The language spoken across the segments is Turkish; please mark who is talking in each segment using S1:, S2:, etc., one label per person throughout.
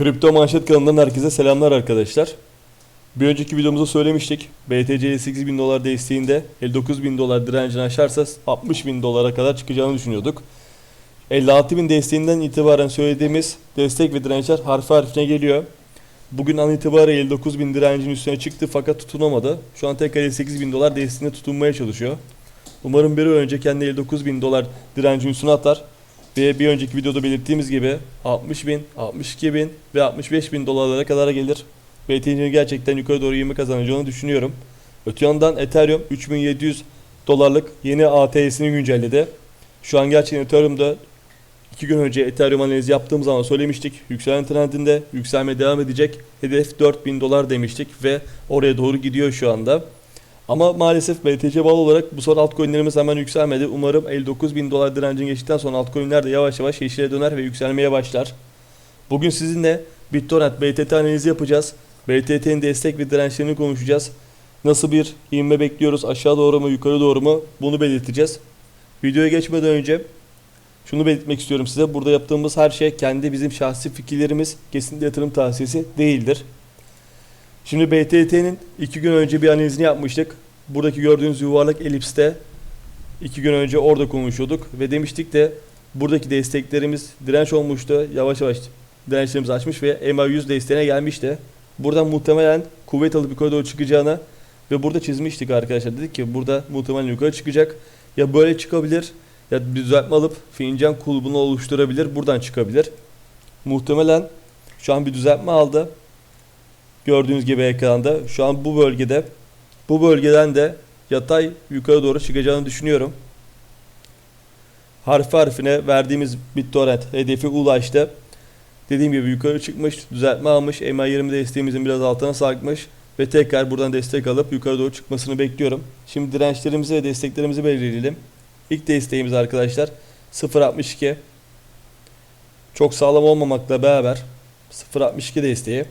S1: Kripto Manşet kanalından herkese selamlar arkadaşlar. Bir önceki videomuzda söylemiştik. BTC 58 bin dolar desteğinde 59 bin dolar direncini aşarsa 60 bin dolara kadar çıkacağını düşünüyorduk. 56 bin desteğinden itibaren söylediğimiz destek ve dirençler harfi harfine geliyor. Bugün an itibariyle 59 bin direncin üstüne çıktı fakat tutunamadı. Şu an tekrar 58 bin dolar desteğine tutunmaya çalışıyor. Umarım bir önce kendi 59 bin dolar direncin üstüne atar. Ve bir önceki videoda belirttiğimiz gibi 60 bin, 62 bin ve 65 bin dolarlara kadar gelir. BTC'nin gerçekten yukarı doğru ivme kazanacağını düşünüyorum. Öte yandan Ethereum 3700 dolarlık yeni ATS'ini güncelledi. Şu an gerçekten Ethereum'da 2 gün önce Ethereum analizi yaptığım zaman söylemiştik. Yükselen trendinde yükselmeye devam edecek. Hedef 4000 dolar demiştik ve oraya doğru gidiyor şu anda. Ama maalesef BTC bağlı olarak bu son altcoin'lerimiz hemen yükselmedi. Umarım 59 bin dolar direncini geçtikten sonra altcoin'ler de yavaş yavaş yeşile döner ve yükselmeye başlar. Bugün sizinle BitTorrent BTT analizi yapacağız. BTT'nin destek ve dirençlerini konuşacağız. Nasıl bir ivme bekliyoruz? Aşağı doğru mu, yukarı doğru mu? Bunu belirteceğiz. Videoya geçmeden önce şunu belirtmek istiyorum size. Burada yaptığımız her şey kendi bizim şahsi fikirlerimiz, kesinlikle yatırım tavsiyesi değildir. Şimdi BTT'nin iki gün önce bir analizini yapmıştık. Buradaki gördüğünüz yuvarlak elipste iki gün önce orada konuşuyorduk ve demiştik de buradaki desteklerimiz direnç olmuştu. Yavaş yavaş dirençlerimizi açmış ve MA100 desteğine gelmişti. Buradan muhtemelen kuvvet alıp yukarı doğru çıkacağını ve burada çizmiştik arkadaşlar. Dedik ki burada muhtemelen yukarı çıkacak. Ya böyle çıkabilir ya bir düzeltme alıp fincan kulbunu oluşturabilir. Buradan çıkabilir. Muhtemelen şu an bir düzeltme aldı. Gördüğünüz gibi ekranda şu an bu bölgede bu bölgeden de yatay yukarı doğru çıkacağını düşünüyorum. Harfi harfine verdiğimiz BitTorrent hedefi ulaştı. Dediğim gibi yukarı çıkmış, düzeltme almış. MA20 desteğimizin biraz altına sarkmış ve tekrar buradan destek alıp yukarı doğru çıkmasını bekliyorum. Şimdi dirençlerimizi ve desteklerimizi belirleyelim. İlk desteğimiz arkadaşlar 0.62. Çok sağlam olmamakla beraber 0.62 desteği.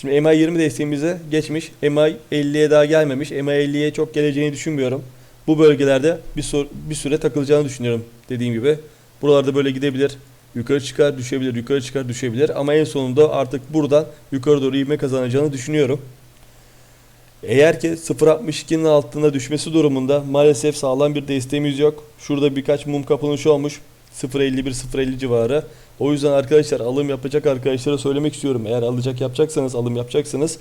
S1: Şimdi MI 20 desteğimize geçmiş. MI 50'ye daha gelmemiş. MI 50'ye çok geleceğini düşünmüyorum. Bu bölgelerde bir, sor- bir süre takılacağını düşünüyorum dediğim gibi. Buralarda böyle gidebilir. Yukarı çıkar, düşebilir, yukarı çıkar, düşebilir. Ama en sonunda artık buradan yukarı doğru ivme kazanacağını düşünüyorum. Eğer ki 0.62'nin altında düşmesi durumunda maalesef sağlam bir desteğimiz yok. Şurada birkaç mum kapılmış olmuş. 0.51-0.50 civarı. O yüzden arkadaşlar alım yapacak arkadaşlara söylemek istiyorum. Eğer alacak yapacaksanız, alım yapacaksanız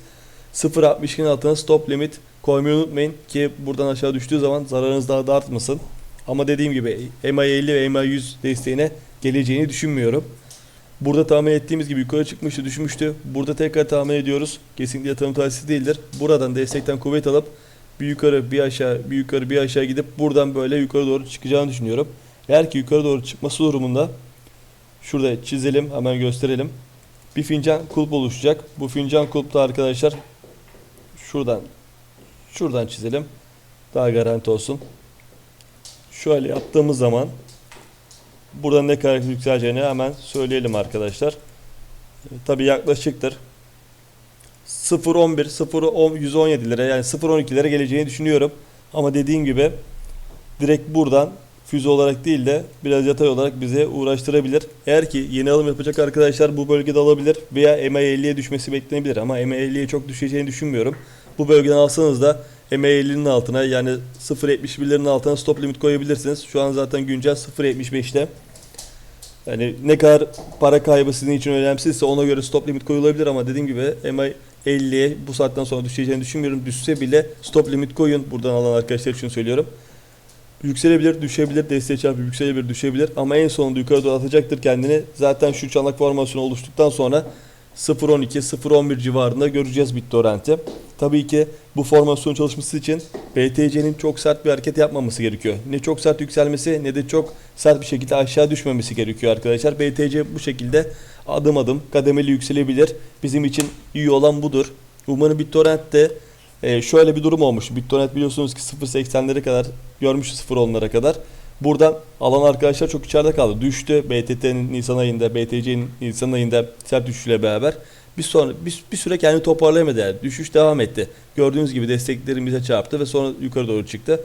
S1: 0.62'nin altına stop limit koymayı unutmayın ki buradan aşağı düştüğü zaman zararınız daha da artmasın. Ama dediğim gibi MA50 ve MA100 desteğine geleceğini düşünmüyorum. Burada tahmin ettiğimiz gibi yukarı çıkmıştı, düşmüştü. Burada tekrar tahmin ediyoruz. Kesinlikle yatırım tavsiyesi değildir. Buradan destekten kuvvet alıp bir yukarı, bir aşağı, bir yukarı, bir aşağı gidip buradan böyle yukarı doğru çıkacağını düşünüyorum. Eğer ki yukarı doğru çıkması durumunda şurada çizelim, hemen gösterelim. Bir fincan kulp oluşacak. Bu fincan kulpta arkadaşlar şuradan şuradan çizelim. Daha garanti olsun. Şöyle yaptığımız zaman burada ne kadar yükseleceğini hemen söyleyelim arkadaşlar. Tabi yaklaşıktır. 0.11, 0.10, 117 lira yani 0.12 lira geleceğini düşünüyorum. Ama dediğim gibi direkt buradan füze olarak değil de biraz yatay olarak bize uğraştırabilir. Eğer ki yeni alım yapacak arkadaşlar bu bölgede alabilir veya MA50'ye düşmesi beklenebilir ama MA50'ye çok düşeceğini düşünmüyorum. Bu bölgeden alsanız da MA50'nin altına yani 0.71'lerin altına stop limit koyabilirsiniz. Şu an zaten güncel 0.75'te. Yani ne kadar para kaybı sizin için önemsizse ona göre stop limit koyulabilir ama dediğim gibi MI 50'ye bu saatten sonra düşeceğini düşünmüyorum. Düşse bile stop limit koyun. Buradan alan arkadaşlar için söylüyorum. Yükselebilir, düşebilir, desteğe çarpıp yükselebilir, düşebilir ama en sonunda yukarı doğru atacaktır kendini. Zaten şu çanak formasyonu oluştuktan sonra 0.12, 0.11 civarında göreceğiz BitTorrent'i. Tabii ki bu formasyon çalışması için BTC'nin çok sert bir hareket yapmaması gerekiyor. Ne çok sert yükselmesi ne de çok sert bir şekilde aşağı düşmemesi gerekiyor arkadaşlar. BTC bu şekilde adım adım kademeli yükselebilir. Bizim için iyi olan budur. Umarım BitTorrent de e, şöyle bir durum olmuş. BitTorrent biliyorsunuz ki 0.80'lere kadar görmüş 0.10'lara kadar. Buradan alan arkadaşlar çok içeride kaldı. Düştü BTT'nin Nisan ayında, BTC'nin Nisan ayında sert düşüşüyle beraber. Bir sonra bir, bir süre kendini toparlayamadı yani. Düşüş devam etti. Gördüğünüz gibi desteklerin bize çarptı ve sonra yukarı doğru çıktı.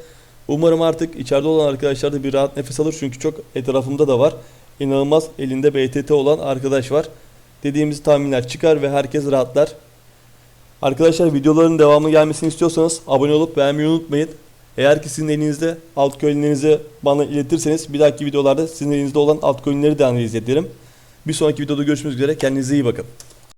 S1: Umarım artık içeride olan arkadaşlar da bir rahat nefes alır çünkü çok etrafımda da var. İnanılmaz elinde BTT olan arkadaş var. dediğimiz tahminler çıkar ve herkes rahatlar. Arkadaşlar videoların devamlı gelmesini istiyorsanız abone olup beğenmeyi unutmayın. Eğer ki sizin elinizde altcoin'lerinizi bana iletirseniz bir dahaki videolarda sizin elinizde olan altcoin'leri de analiz ederim. Bir sonraki videoda görüşmek üzere. Kendinize iyi bakın.